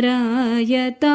रायता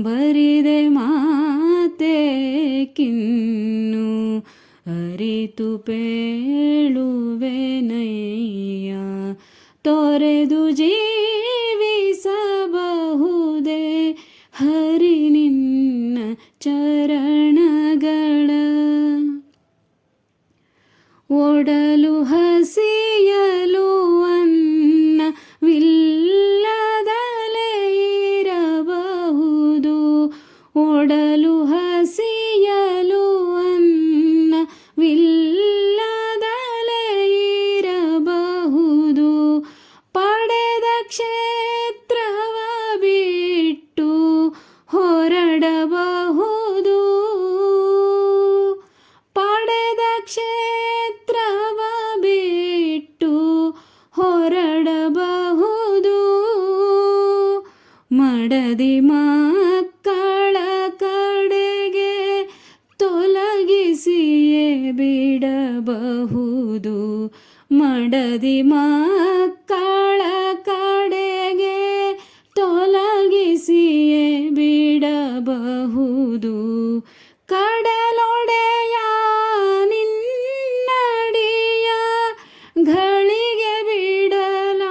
ಬರಿದೆ ಮಾತೆ ಕಿನ್ನು ಅರಿತು ಪೇಳುವೆನಯ್ಯ ತೊರೆದು ಜೀವಿಸಬಹುದೇ ಬಿಡಬಹುದು ಮಡದಿ ಮಕ್ಕಳ ಕಡೆಗೆ ತೊಲಗಿಸಿಯೇ ಬಿಡಬಹುದು. ಕಡಲೊಡೆಯ ನಿನ್ನಡಿಯ ಘಳಿಗೆ ಬಿಡಲಾಗದು.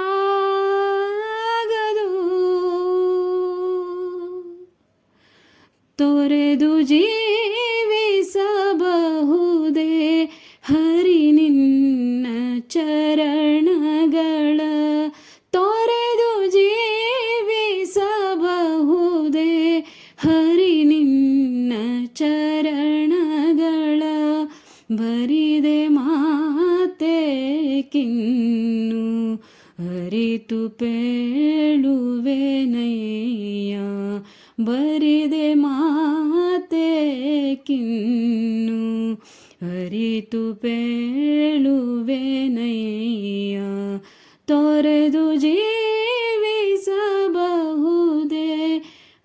ತೊರೆದು ಜೀವಿಸಬಹುದೇ ಚರಣಗಳ ತೊರೆದು ಜೀವಿಸಬಹುದೇ? ಹರಿ ನಿನ್ನ ಚರಣಗಳ ಬರಿದೆ ಮಾತೆ ಕಿನ್ನು, ಅರಿತು ಪೇಳುವೆನಯ್ಯ ಬರಿದೆ ಮಾತೆ ಕಿನ್ನು, ಅರಿತು ನಯ್ಯ ತೊರೆದು ಜೀವಿಸಬಹುದೇ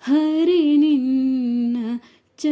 ಹರಿ ನಿನ್ನ ಚ